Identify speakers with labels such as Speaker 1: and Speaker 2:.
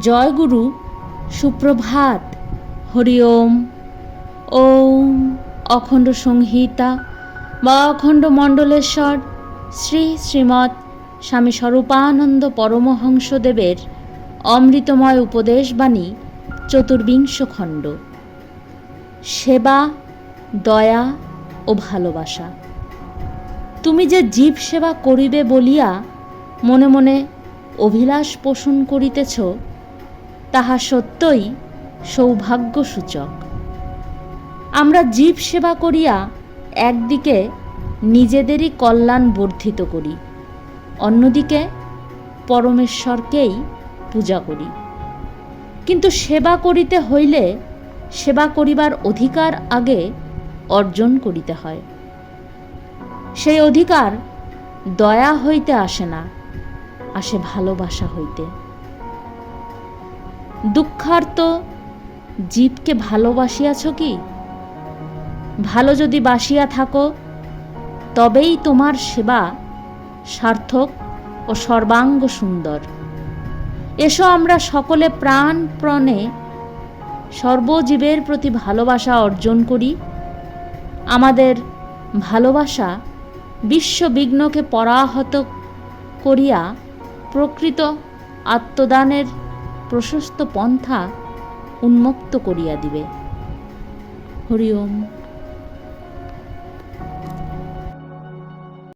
Speaker 1: জয় গুরু সুপ্রভাত, হরি ওম। ওম অখণ্ড সংহিতা বা অখণ্ড মণ্ডলেশ্বর শ্রী শ্রীমৎ স্বামী স্বরূপানন্দ পরমহংসদেবের অমৃতময় উপদেশবাণী, চতুর্বিংশ খণ্ড। সেবা, দয়া ও ভালোবাসা। তুমি যে জীব সেবা করিবে বলিয়া মনে মনে অভিলাষ পোষণ করিতেছ, তাহা সত্যই সৌভাগ্যসূচক। আমরা জীব সেবা করিয়া একদিকে নিজেদেরই কল্যাণ বর্ধিত করি, অন্যদিকে পরমেশ্বরকেই পূজা করি। কিন্তু সেবা করিতে হইলে সেবা করিবার অধিকার আগে অর্জন করিতে হয়। সেই অধিকার দয়া হইতে আসে না। আসে ভালোবাসা হইতে। দুঃখার্ত জীবকে ভালোবাসিয়াছ কি? ভালো যদি বাসিয়া থাকো, তবেই তোমার সেবা সার্থক ও সর্বাঙ্গ সুন্দর। এসো আমরা সকলে প্রাণ প্রণে সর্বজীবের প্রতি ভালোবাসা অর্জন করি। আমাদের ভালোবাসা বিশ্ববিঘ্নকে পরাহত করিয়া প্রকৃত আত্মদানের প্রশস্ত পন্থা উন্মুক্ত করিয়া দিবে। হরি ওম।